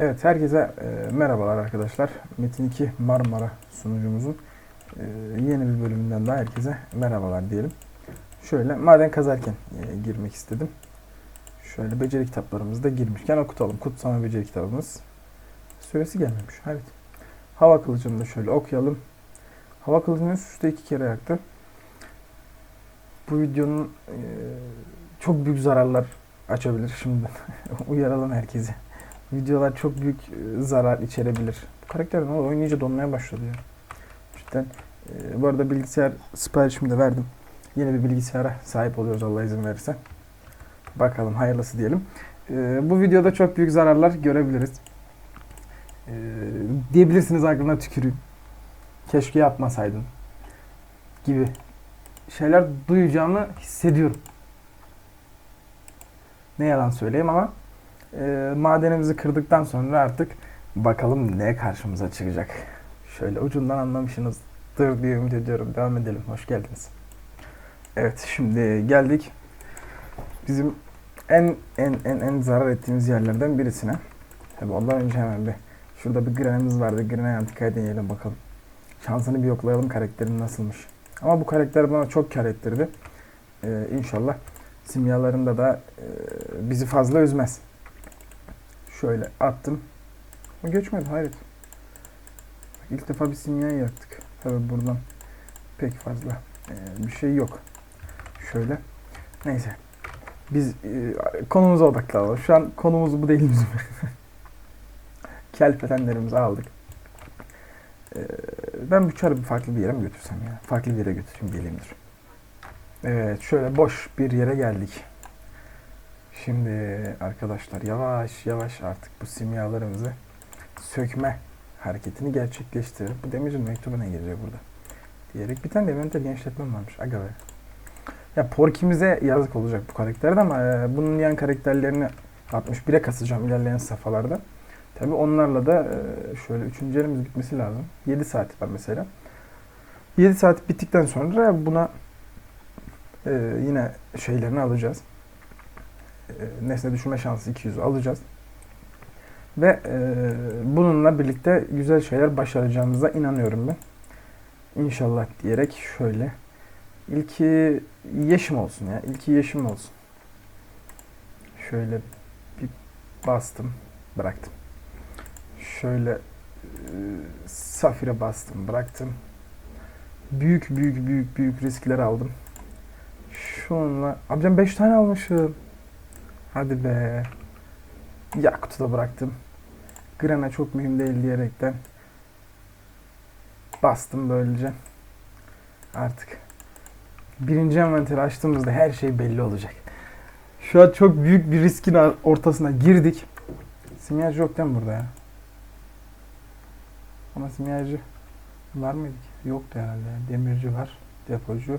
Evet, herkese e, merhabalar arkadaşlar. Metin 2 Marmara sunucumuzun e, yeni bir bölümünden daha herkese merhabalar diyelim. Şöyle maden kazarken e, girmek istedim. Şöyle beceri kitaplarımızı da girmişken okutalım. Kutsama beceri kitabımız. Süresi gelmemiş. Evet. Hava kılıcını da şöyle okuyalım. Hava kılıcını üst üste iki kere yaktı. Bu videonun e, çok büyük zararlar açabilir şimdiden. Uyaralım herkese. Videolar çok büyük e, zarar içerebilir. Bu karakter? Oynayınca donmaya başladı ya. Cidden. E, bu arada bilgisayar siparişimi de verdim. Yeni bir bilgisayara sahip oluyoruz Allah izin verirse. Bakalım hayırlısı diyelim. E, bu videoda çok büyük zararlar görebiliriz. Diyebilirsiniz aklına tüküreyim. Keşke yapmasaydın. Gibi şeyler duyacağımı hissediyorum. Ne yalan söyleyeyim ama e, madenimizi kırdıktan sonra artık bakalım ne karşımıza çıkacak. Şöyle ucundan anlamışsınızdır diye ümit ediyorum. Devam edelim. Hoş geldiniz. Evet şimdi geldik bizim en en en en zarar ettiğimiz yerlerden birisine. Tabi ondan önce hemen bir şurada bir grenemiz vardı. Grenay antikaya deneyelim bakalım. Şansını bir yoklayalım karakterin nasılmış. Ama bu karakter bana çok kar ettirdi. Ee, inşallah simyalarında da e, bizi fazla üzmez. Şöyle attım. Ama Göçmedi hayret. İlk defa bir simyayı yaktık. Tabi buradan pek fazla e, bir şey yok. Şöyle. Neyse. Biz e, konumuza odaklanalım. Şu an konumuz bu değil bizim. Kelpetenlerimizi aldık. E, ben bu çarı bir farklı bir yere mi götürsem ya? Farklı bir yere götüreyim geleyim dur. Evet şöyle boş bir yere geldik. Şimdi arkadaşlar yavaş yavaş artık bu simyalarımızı sökme hareketini gerçekleştirir. Bu demircinin mektubu ne geziyor burada? Diyerek bir tane de envanter genişletmem varmış. Aga be. Ya Porky'mize yazık olacak bu karakterde ama e, bunun yan karakterlerini 61'e kasacağım ilerleyen safhalarda. Tabi onlarla da e, şöyle üçüncü elimiz bitmesi lazım. 7 saat var mesela. 7 saat bittikten sonra buna e, yine şeylerini alacağız. E, nesne düşürme şansı 200'ü alacağız. Ve e, bununla birlikte güzel şeyler başaracağımıza inanıyorum ben. İnşallah diyerek şöyle ilki yeşim olsun ya. İlki yeşim olsun. Şöyle bir bastım, bıraktım. Şöyle e, safire bastım, bıraktım. Büyük büyük büyük büyük riskler aldım. Şunla... Amcam 5 tane almışım. Hadi be. Yakut'u da bıraktım. Grana çok mühim değil diyerekten bastım böylece. Artık birinci envanteri açtığımızda her şey belli olacak. Şu an çok büyük bir riskin ortasına girdik. Simyacı yok değil mi burada ya? Ama simyacı var mıydı ki? Yoktu herhalde. Demirci var. Depocu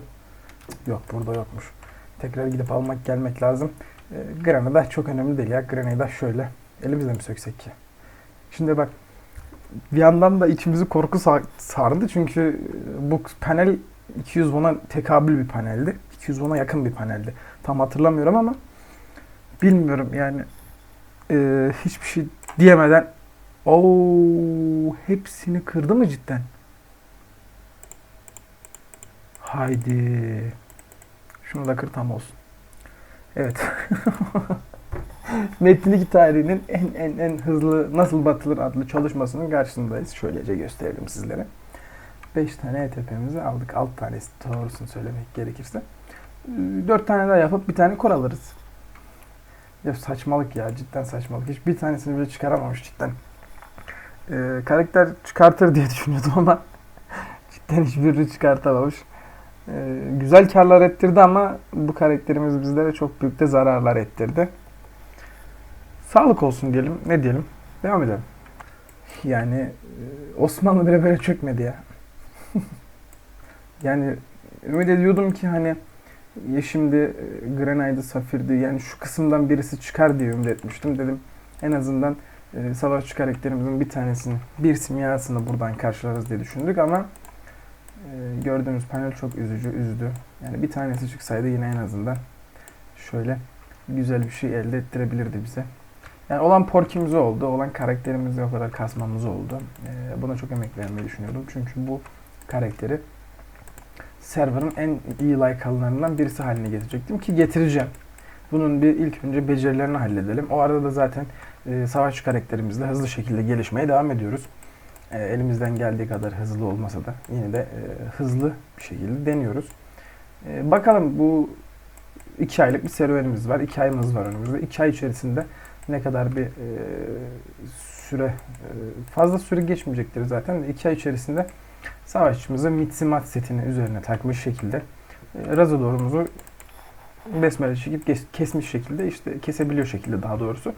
yok. Burada yokmuş. Tekrar gidip almak gelmek lazım. E, Gran'a da çok önemli değil ya. Grana'yı da şöyle elimizle mi söksek ki? Şimdi bak bir yandan da içimizi korku sar- sardı çünkü bu panel 200 won'a tekabül bir paneldi. 200 won'a yakın bir paneldi. Tam hatırlamıyorum ama bilmiyorum yani e, hiçbir şey diyemeden o hepsini kırdı mı cidden? Haydi. Şunu da kır tam olsun. Evet. Metin 2 tarihinin en en en hızlı nasıl batılır adlı çalışmasının karşısındayız. Şöylece gösterelim sizlere. 5 tane ETP'mizi aldık. 6 tanesi doğrusunu söylemek gerekirse. 4 tane daha yapıp bir tane kor alırız. Ya saçmalık ya cidden saçmalık. Hiç bir tanesini bile çıkaramamış cidden. Ee, karakter çıkartır diye düşünüyordum ama cidden hiçbirini çıkartamamış. Ee, güzel karlar ettirdi ama bu karakterimiz bizlere çok büyük de zararlar ettirdi. Sağlık olsun diyelim. Ne diyelim? Devam edelim. Yani e, Osmanlı bile böyle çökmedi ya. yani ümit ediyordum ki hani ya şimdi e, Grenay'dı, Safir'di yani şu kısımdan birisi çıkar diye ümit etmiştim. Dedim en azından e, savaşçı karakterimizin bir tanesini, bir simyasını buradan karşılarız diye düşündük ama e, gördüğünüz panel çok üzücü, üzdü. Yani bir tanesi çıksaydı yine en azından şöyle güzel bir şey elde ettirebilirdi bize. Yani olan porkimiz oldu, olan karakterimizi o kadar kasmamız oldu. Ee, buna çok emek vermeyi düşünüyorum. Çünkü bu karakteri server'ın en iyi like alanlarından birisi haline getirecektim ki getireceğim. Bunun bir ilk önce becerilerini halledelim. O arada da zaten e, savaşçı karakterimizle hızlı şekilde gelişmeye devam ediyoruz. E, elimizden geldiği kadar hızlı olmasa da yine de e, hızlı bir şekilde deniyoruz. E, bakalım bu iki aylık bir serüvenimiz var. iki ayımız var önümüzde. İki ay içerisinde ne kadar bir e, süre e, fazla süre geçmeyecektir zaten. İki ay içerisinde savaşçımızı Mitsimat setini üzerine takmış şekilde e, Razador'umuzu besmele çekip kes- kesmiş şekilde işte kesebiliyor şekilde daha doğrusu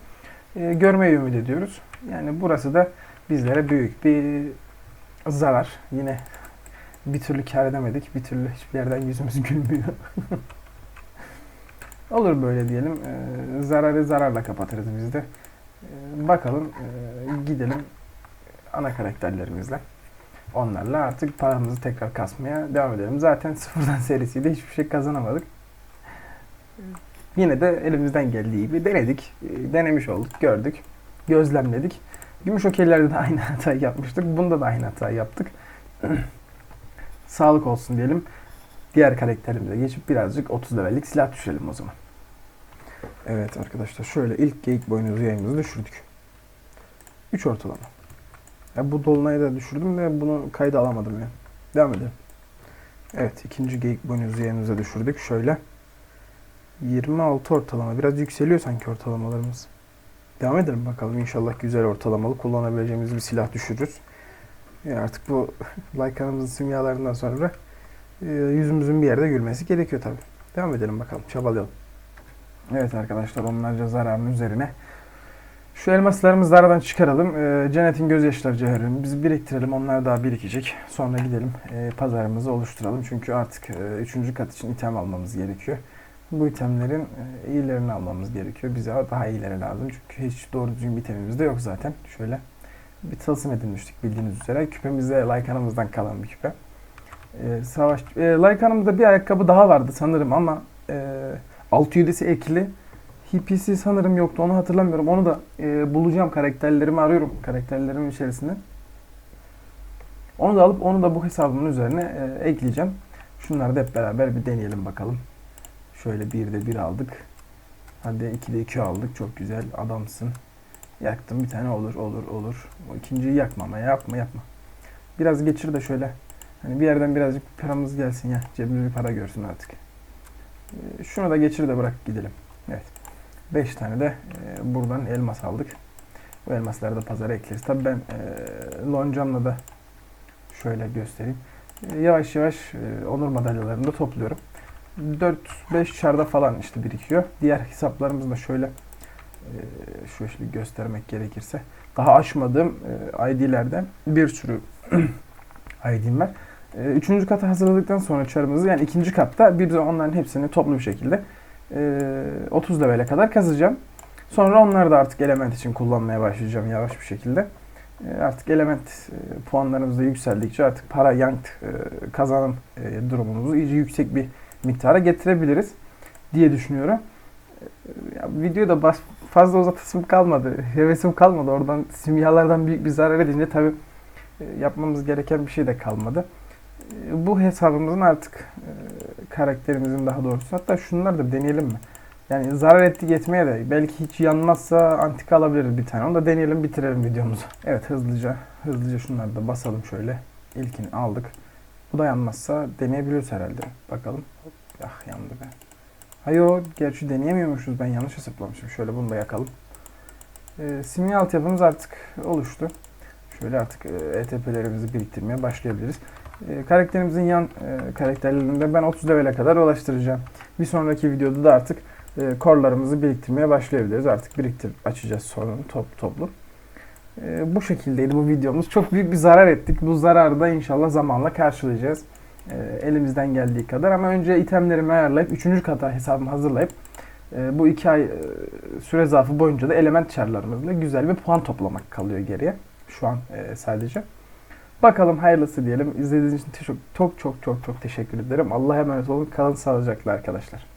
e, görmeyi ümit ediyoruz. Yani burası da bizlere büyük bir zarar. Yine bir türlü kar edemedik. Bir türlü hiçbir yerden yüzümüz gülmüyor. Olur böyle diyelim. E, zararı zararla kapatırız biz de. E, bakalım e, gidelim ana karakterlerimizle. Onlarla artık paramızı tekrar kasmaya devam edelim. Zaten sıfırdan serisiyle hiçbir şey kazanamadık. Yine de elimizden geldiği gibi denedik. E, Denemiş olduk, gördük, gözlemledik. Gümüş okeylerde de aynı hatayı yapmıştık. Bunda da aynı hatayı yaptık. Sağlık olsun diyelim. Diğer karakterimize geçip birazcık 30 levellik silah düşürelim o zaman. Evet arkadaşlar şöyle ilk geyik boynuzu yayımızı düşürdük. 3 ortalama. Ya bu dolunayı da düşürdüm ve bunu kayda alamadım ya. Devam edelim. Evet ikinci geyik boynuzu yayımıza düşürdük. Şöyle 26 ortalama. Biraz yükseliyor sanki ortalamalarımız. Devam edelim bakalım. İnşallah güzel ortalamalı kullanabileceğimiz bir silah düşürürüz. Ya artık bu Lycan'ımızın simyalarından sonra e, yüzümüzün bir yerde gülmesi gerekiyor tabi. Devam edelim bakalım. Çabalayalım. Evet arkadaşlar onlarca zararın üzerine şu elmaslarımızı da aradan çıkaralım. E, Cennetin gözyaşları cevherini biz biriktirelim. Onlar daha birikecek. Sonra gidelim e, pazarımızı oluşturalım. Çünkü artık e, üçüncü kat için item almamız gerekiyor. Bu itemlerin e, iyilerini almamız gerekiyor. Bize daha iyileri lazım. Çünkü hiç doğru düzgün bir itemimiz de yok zaten. Şöyle bir tılsım edinmiştik bildiğiniz üzere. Küpemizde Lycan'ımızdan kalan bir küpe. E, savaş e, Lycan'ımızda bir ayakkabı daha vardı sanırım ama e, 6-7'si ekli. Hippie'si sanırım yoktu. Onu hatırlamıyorum. Onu da e, bulacağım. Karakterlerimi arıyorum. Karakterlerimin içerisinde. Onu da alıp onu da bu hesabımın üzerine e, ekleyeceğim. Şunları da hep beraber bir deneyelim bakalım. Şöyle 1'de 1 aldık. Hadi 2'de 2 aldık. Çok güzel. Adamsın. Yaktım bir tane olur olur olur. O ikinciyi yakma ama yapma yapma. Biraz geçir de şöyle. Hani bir yerden birazcık paramız gelsin ya. Cebimiz bir para görsün artık. E, şunu da geçir de bırak gidelim. Evet. 5 tane de e, buradan elmas aldık. Bu elmasları da pazara ekleriz. Tabii ben e, loncamla da şöyle göstereyim. E, yavaş yavaş onur madalyalarını da topluyorum. 4-5 çarda falan işte birikiyor. Diğer hesaplarımızda şöyle e, şöyle göstermek gerekirse daha aşmadığım e, ID'lerden bir sürü ID'm var. E, üçüncü kata hazırladıktan sonra çarımızı yani ikinci katta bir onların hepsini toplu bir şekilde e, 30 level'e kadar kazacağım. Sonra onları da artık element için kullanmaya başlayacağım yavaş bir şekilde. Artık element puanlarımız da yükseldikçe artık para yanked e, kazanım durumumuzu iyice yüksek bir miktara getirebiliriz diye düşünüyorum. E, Ya, videoyu da bas, fazla uzatasım kalmadı. Hevesim kalmadı. Oradan simyalardan büyük bir zarar edince tabii e, yapmamız gereken bir şey de kalmadı. E, Bu hesabımızın artık e, karakterimizin daha doğrusu hatta şunları da deneyelim mi? Yani zarar ettik etmeye de belki hiç yanmazsa antika alabiliriz bir tane. Onu da deneyelim bitirelim videomuzu. Evet hızlıca hızlıca şunları da basalım şöyle. İlkini aldık. Bu da yanmazsa deneyebiliyoruz herhalde. Bakalım. Ah yandı be. Hayo gerçi deneyemiyormuşuz ben yanlış hesaplamışım. Şöyle bunu da yakalım. Ee, simya altyapımız artık oluştu. Şöyle artık e, ETP'lerimizi biriktirmeye başlayabiliriz. E, karakterimizin yan e, karakterlerinde ben 30 level'e kadar ulaştıracağım. Bir sonraki videoda da artık e, korlarımızı biriktirmeye başlayabiliriz. Artık biriktir açacağız sonra top toplu. E, bu şekildeydi bu videomuz. Çok büyük bir zarar ettik. Bu zararı da inşallah zamanla karşılayacağız. E, elimizden geldiği kadar ama önce itemlerimi ayarlayıp 3. kata hesabımı hazırlayıp e, bu 2 ay e, süre zarfı boyunca da element çarlarımızla güzel bir puan toplamak kalıyor geriye. Şu an e, sadece. Bakalım hayırlısı diyelim. İzlediğiniz için çok çok çok çok çok teşekkür ederim. Allah'a emanet olun. Kalın sağlıcakla arkadaşlar.